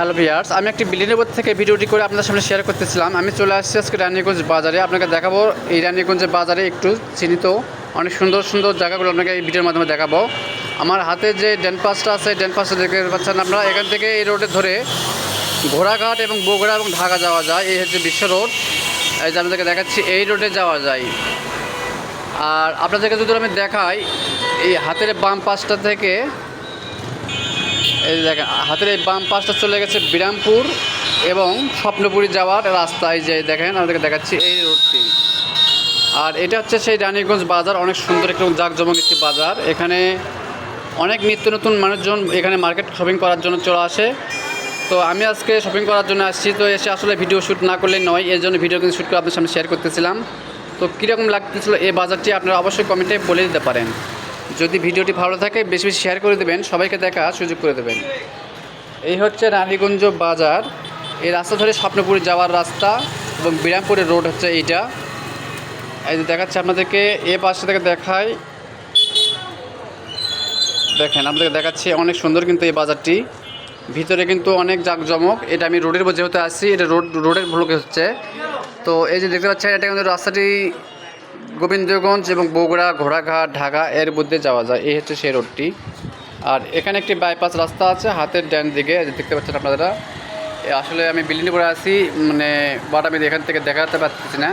Hello viewers আমি একটি উপর থেকে ভিডিওটি করে আপনাদের সামনে শেয়ার করতেছিলাম। আমি চলে আসছি আজকে রানীগঞ্জ বাজারে। আপনাকে দেখাবো এই রানীগঞ্জের বাজারে একটু চিহ্নিত অনেক সুন্দর সুন্দর জায়গাগুলো আপনাকে এই ভিডিওর মাধ্যমে দেখাবো। আমার হাতে যে ড্যান আছে, ড্যান দেখতে পাচ্ছেন আপনারা, এখান থেকে এই রোডে ধরে ঘোড়াঘাট এবং বগুড়া এবং ঢাকা যাওয়া যায়। এই হচ্ছে বিশ্ব রোড। এই যে আপনাদেরকে দেখাচ্ছি, এই রোডে যাওয়া যায়। আর আপনাদেরকে যদি আমি দেখাই, এই হাতের বাম পাশটা থেকে এই দেখেন হাতের এই বাম পাশটা চলে গেছে বিরামপুর এবং স্বপ্নপুরি যাওয়ার রাস্তায় যে দেখেন আপনাদেরকে দেখাচ্ছি। এই রোডটি। আর এটা হচ্ছে সেই রানীগঞ্জ বাজার অনেক সুন্দর একটি জাঁকজমক একটি বাজার। এখানে অনেক নিত্য নতুন মানুষজন এখানে মার্কেট শপিং করার জন্য চলে আসে। তো আমি আজকে শপিং করার জন্য আসছি তো এসে আসলে ভিডিও শ্যুট না করলে নয় এর জন্য ভিডিও কিন্তু শ্যুট করে আপনার সামনে শেয়ার করতেছিলাম। তো কীরকম লাগতেছিল এই বাজারটি আপনারা অবশ্যই কমেন্টে বলে দিতে পারেন। যদি ভিডিওটি ভালো থাকে, বেশি বেশি শেয়ার করে দেবেন, সবাইকে দেখা সুযোগ করে দেবেন। এই হচ্ছে রানীগঞ্জ বাজার। এই রাস্তা ধরে স্বপ্নপুরি যাওয়ার রাস্তা এবং বিরামপুরের রোড হচ্ছে এইটা। এই যে দেখাচ্ছে আপনাদেরকে, এ পাশে থেকে দেখায় দেখেন, আপনাদেরকে দেখাচ্ছি অনেক সুন্দর কিন্তু এই বাজারটি। ভিতরে কিন্তু অনেক জাঁকজমক। এটা আমি রোডের উপর যেহেতু আসছি এটা রোড, রোডের ভ্লকে হচ্ছে। তো এই যে দেখতে পাচ্ছেন, এটা কিন্তু রাস্তাটি গোবিন্দগঞ্জ এবং বগুড়া, ঘোড়াঘাট, ঢাকা এর মধ্যে যাওয়া যায়। এই হচ্ছে সেই রোডটি আর এখানে একটি বাইপাস রাস্তা আছে, হাতের ডান দিকে। দেখতে পাচ্ছেন আপনারা আসলে আমি বিল্ডিং করে আছি মানে বাট আমি এখান থেকে দেখাতে পারতেছি না।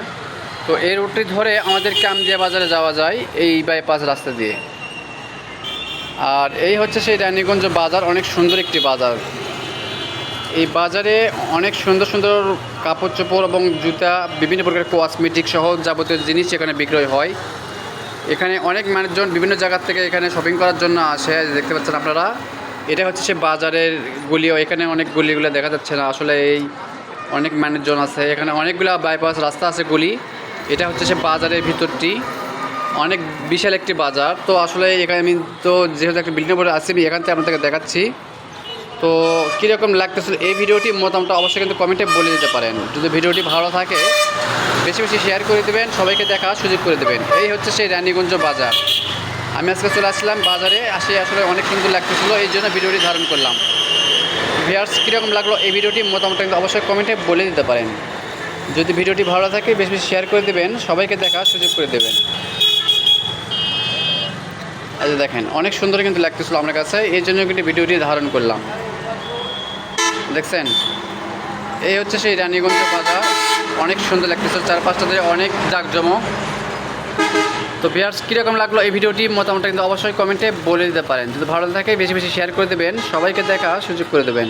তো এই রোডটি ধরে আমাদের কামদিয়া বাজারে যাওয়া যায়, এই বাইপাস রাস্তা দিয়ে। আর এই হচ্ছে সেই রানীগঞ্জ বাজার, অনেক সুন্দর একটি বাজার। এই বাজারে অনেক সুন্দর সুন্দর কাপড় চোপড় এবং জুতা, বিভিন্ন প্রকার কসমেটিক সহ যাবতীয় জিনিস এখানে বিক্রয় হয়। এখানে অনেক মানুষজন বিভিন্ন জায়গার থেকে এখানে শপিং করার জন্য আসে, দেখতে পাচ্ছেন আপনারা। এটা হচ্ছে সে বাজারের গুলিও, এখানে অনেক গুলিগুলো দেখা যাচ্ছে না। আসলে এই অনেক মানুষজন আছে, এখানে অনেকগুলো বাইপাস রাস্তা আছে, গুলি। এটা হচ্ছে সে বাজারের ভিতরটি। অনেক বিশাল একটি বাজার। তো আসলে এখানে আমি তো যেহেতু একটা বিল্ডিং বলে আসছি আমি এখান থেকে আপনাদেরকে দেখাচ্ছি। তো কীরকম লাগতেছিল এই ভিডিওটি মতামত অবশ্যই কিন্তু কমেন্টে বলে দিতে পারেন। যদি ভিডিওটি ভালো থাকে, বেশি বেশি শেয়ার করে দেবেন, সবাইকে দেখা সুযোগ করে দেবেন। এই হচ্ছে সেই রানীগঞ্জ বাজার। আমি আজকে চলে আসলাম বাজারে, আসে আসলে অনেক সুন্দর লাগতেছিলো, এই জন্য ভিডিওটি ধারণ করলাম। ভিয়ার্স কীরকম লাগল এই ভিডিওটি মতামত কিন্তু অবশ্যই কমেন্টে বলে দিতে পারেন। যদি ভিডিওটি ভালো থাকে, বেশি বেশি শেয়ার করে দেবেন, সবাইকে দেখা সুযোগ করে দেবেন। দেখেন, অনেক সুন্দর কিন্তু লাগতেছিল আমার কাছে, এই জন্য কিন্তু ভিডিওটি ধারণ করলাম। দেখছেন? এই হচ্ছে সেই রানীগঞ্জ বাজার। অনেক সুন্দর লাগতেছে। চারপাশটা দিয়ে অনেক জাঁকজমক। তো ভিয়ার্স কীরকম লাগল এই ভিডিওটি? মতামতটা কিন্তু অবশ্যই কমেন্টে বলে দিতে পারেন। যদি ভালো থাকে বেশি বেশি শেয়ার করে দেবেন। সবাইকে দেখা, সুযোগ করে দেবেন।